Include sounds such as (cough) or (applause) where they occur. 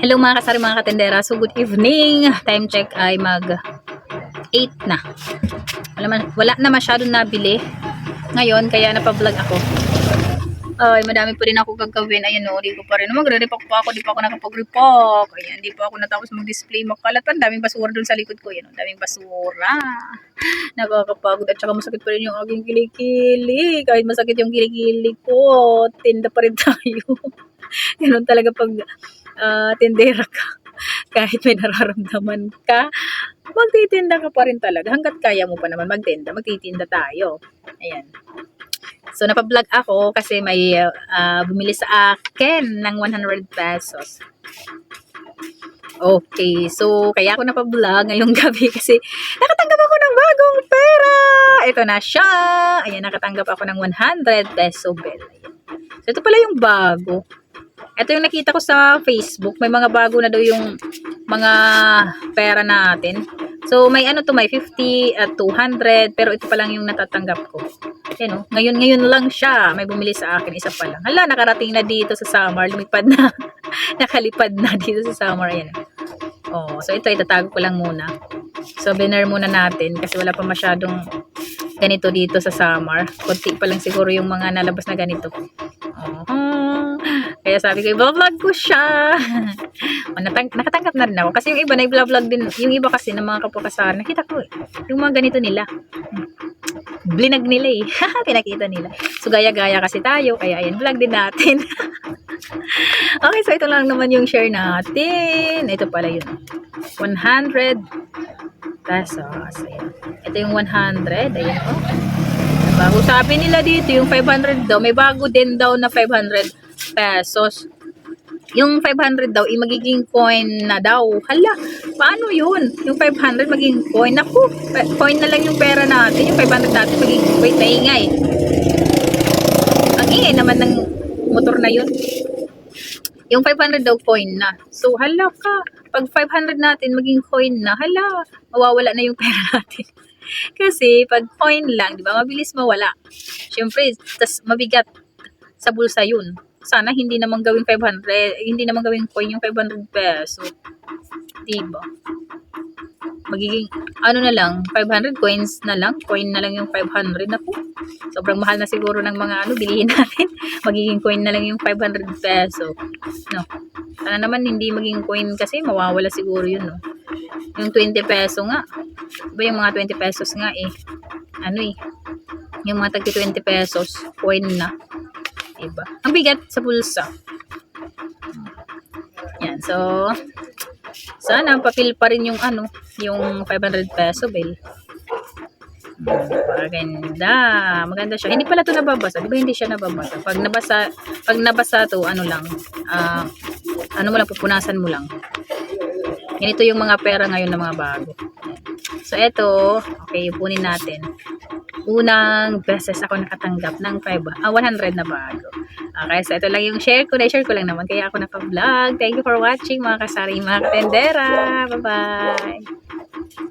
Hello mga kasari mga katendera. So good evening. Time check ay mag 8 na. Wala, wala na masyadong nabili ngayon kaya napa-vlog ako. Ay, madami pa rin ako gagawin. Ayan o, di ko pa rin. Magre-repack pa ako. Di pa ako nakapag-repack. Ayan, di pa ako natapos mag-display. Makalat pa. Daming basura dun sa likod ko. Ayan o, daming basura. (laughs) Nakakapagod. At saka masakit pa rin yung aking kilikili. Kahit masakit yung kilikili ko, tinda pa rin (laughs) tayo. Ganun talaga pag ah, tindera ka. (laughs) Kahit may nararamdaman ka, magtitinda ka pa rin talaga. Hanggat kaya mo pa naman magtinda, magtitinda tayo. Ayan. So, napablog ako kasi may ah, bumili sa akin ng 100 pesos. Okay, so kaya ako napablog ngayong (laughs) gabi kasi nakatanggap ako ng bagong pera. Ito na siya. Ayan, nakatanggap ako ng 100 peso bill. So, ito pala yung bago. Ito yung nakita ko sa Facebook. May mga bago na daw yung mga pera natin. So, may ano to, may 50 at 200, pero ito pa lang yung natatanggap ko. Yan oh. Ngayon, ngayon lang siya. May bumili sa akin, isa pa lang. Hala, nakarating na dito sa summer. Lumipad na. (laughs) Nakalipad na dito sa summer. Ayan. Oh, so ito, itatago ko lang muna. So, binner muna natin kasi wala pa masyadong ganito dito sa summer. Kunti pa lang siguro yung mga nalabas na ganito. Oh, kaya sabi ko, i-vlog ko siya. (laughs) o, natang- nakatanggap na rin ako. Kasi yung iba, na-vlog din. Yung iba kasi ng mga kapwakasaran, nakita ko eh. Yung mga ganito nila. Blinag nila eh. (laughs) Pinakita nila. So, gaya-gaya kasi tayo. Kaya ayan, vlog din natin. (laughs) okay, so ito lang naman yung share natin. Ito pala yun. 100 pesos. Ayan. Ito yung 100. Ayan oh. Bago sabi nila dito, yung 500 daw, may bago din daw na 500 pesos. Yung 500 daw, i magiging coin na daw. Hala, paano yun? Yung 500 magiging coin. Naku, coin na lang yung pera natin. Yung 500 natin magiging, wait, naingay. Ang ingay naman ng motor na yun. Yung 500 daw coin na. So, hala ka. Pag 500 natin maging coin na, hala, mawawala na yung pera (laughs) natin. Kasi, pag coin lang, di ba, mabilis mawala. Siyempre, tas mabigat sa bulsa yun. Sana hindi naman gawing 500, hindi naman gawing coin yung 500 peso. Di ba? Magiging, ano na lang, 500 coins na lang. Coin na lang yung 500 na po. Sobrang mahal na siguro ng mga ano, bilihin (laughs) natin. magiging coin na lang yung 500 peso. No. Sana naman hindi maging coin kasi mawawala siguro yun, no. Yung 20 peso nga. Diba yung mga 20 pesos nga eh. Ano eh. Yung mga tagti 20 pesos, coin na. Diba? Ang bigat sa bulsa. Yan, so sana papil pa rin yung ano, yung 500 peso bill. Maganda. Maganda siya. Hindi pala to nababasa. Di ba hindi siya nababasa? Pag nabasa, pag nabasa to, ano lang, ah, ano mo lang, pupunasan mo lang. Ganito yung mga pera ngayon ng mga bago. So, eto, okay, punin natin. Unang beses ako nakatanggap ng 5, ah, 100 na bago. Okay, so ito lang yung share ko. Na-share ko lang naman. Kaya ako naka-vlog. Thank you for watching mga kasari, mga katendera. Bye-bye!